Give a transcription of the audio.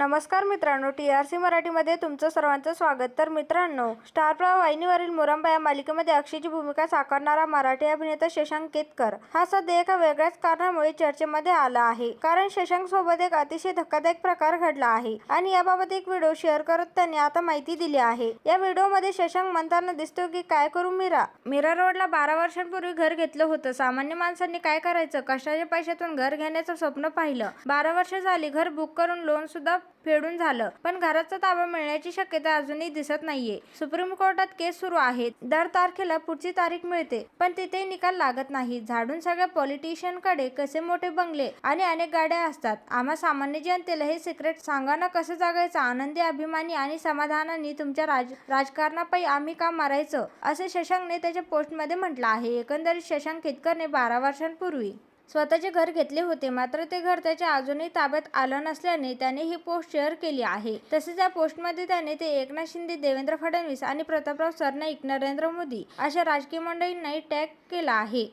नमस्कार मित्रांनो T R C मराठीमध्ये तुमचं सर्वांचं स्वागत. तर मित्रांनो स्टार प्रवाह वाहिनीवरील मुरंबा या मालिकेमध्ये अक्षयची भूमिका साकारणारा मराठी अभिनेता शशांक केतकर. हा सध्या एका वेगळ्याच कारणामुळे चर्चेमध्ये आला आहे. कारण शशांक सोबत एक अतिशय धक्कादायक प्रकार घडला आहे आणि याबाबत एक व्हिडिओ शेअर करत त्यांनी आता माहिती दिली आहे. या व्हिडिओमध्ये शशांक म्हणताना दिसतो की काय करू मीरा? मीरा रोडला बारा वर्षांपूर्वी घर घेतलं होतं. सामान्य माणसांनी काय करायचं? कष्टाच्या पैशातून घर घेण्याचं स्वप्न पाहिलं. बारा वर्ष झाली घर बुक करून लोन सुद्धा फेडून झालं. पण घराचा ताबा मिळण्याची शक्यता अजूनही दिसत नाहीये. सुप्रीम कोर्टात केस सुरू आहे दर तारखेला पुढची तारीख मिळते. पण तिथे निकाल लागत नाही. झाडून सगळ्या पॉलिटिशियनकडे कसे मोठे बंगले आणि अनेक गाड्या असतात? आम्हा सामान्य जनतेला हे सिक्रेट सांगा ना कसं जगायचं? आनंदी अभिमानी आणि समाधानाने तुमच्या राज राजकारणापायी आम्ही का मारायचं? असे शशांकने त्याच्या पोस्टमध्ये म्हटलं आहे. एकंदरीत शशांक केतकरने बारा वर्षांपूर्वी स्वतःचे घर घेतले होते. मात्र ते घर त्याच्या अजूनही ताब्यात आलं नसल्याने त्याने ही पोस्ट शेअर केली आहे. तसेच या पोस्टमध्ये त्याने ते एकनाथ शिंदे देवेंद्र फडणवीस आणि प्रतापराव सरनाईक नरेंद्र मोदी अशा राजकीय मंडळींनाही टॅग केला आहे.